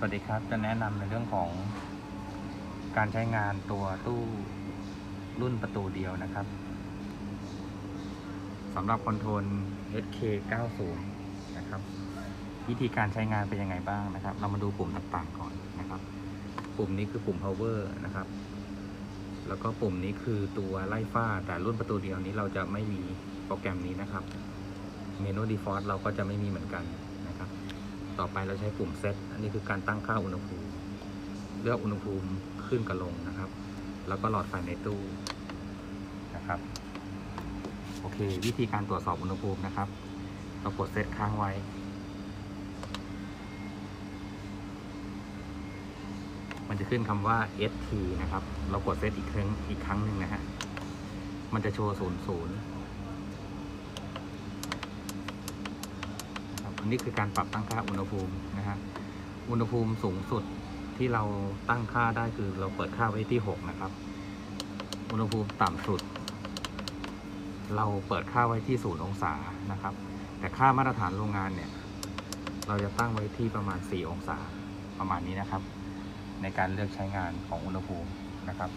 สวัสดีครับ จะแนะนำในเรื่องของการใช้งานตัวตู้รุ่นประตูเดียวนะครับสำหรับคอนโทรล HK90 นะครับ วิธีการใช้งานเป็นยังไงบ้างนะครับ เรามาดูปุ่มต่างๆก่อนนะครับ ปุ่มนี้คือปุ่ม power นะครับ แล้วก็ปุ่มนี้คือตัวไล่ฟ้า แต่รุ่นประตูเดียวนี้เราจะไม่มีโปรแกรมนี้นะครับ เมนู default เราก็จะไม่มีเหมือนกันนะครับ ต่อไปเราใช้ปุ่มเซตอันนี้คือการตั้งค่าอุณหภูมิ เลือกอุณหภูมิขึ้นกับลงนะครับ แล้วก็หลอดไฟในตู้นะครับโอเค วิธีการตรวจสอบอุณหภูมินะครับ เรากดเซตค้างไว้ มันจะขึ้นคำว่า ST นะครับ เรากดเซตอีกครั้งอีกครั้งหนึ่งนะฮะมันจะโชว์ 00 นะครับอันนี้คือการปรับตั้งค่าอุณหภูมินะฮะอุณหภูมิสูงสุดที่เราตั้งค่าได้คือเราเปิดค่าไว้ที่ 6 นะครับ อุณหภูมิต่ำสุด เราเปิดค่าไว้ที่0องศานะครับ แต่ค่ามาตรฐานโรงงานเนี่ย เราจะตั้งไว้ที่ประมาณ 4 องศาประมาณนี้นะครับ ในการเลือกใช้งานของอุณหภูมินะครับ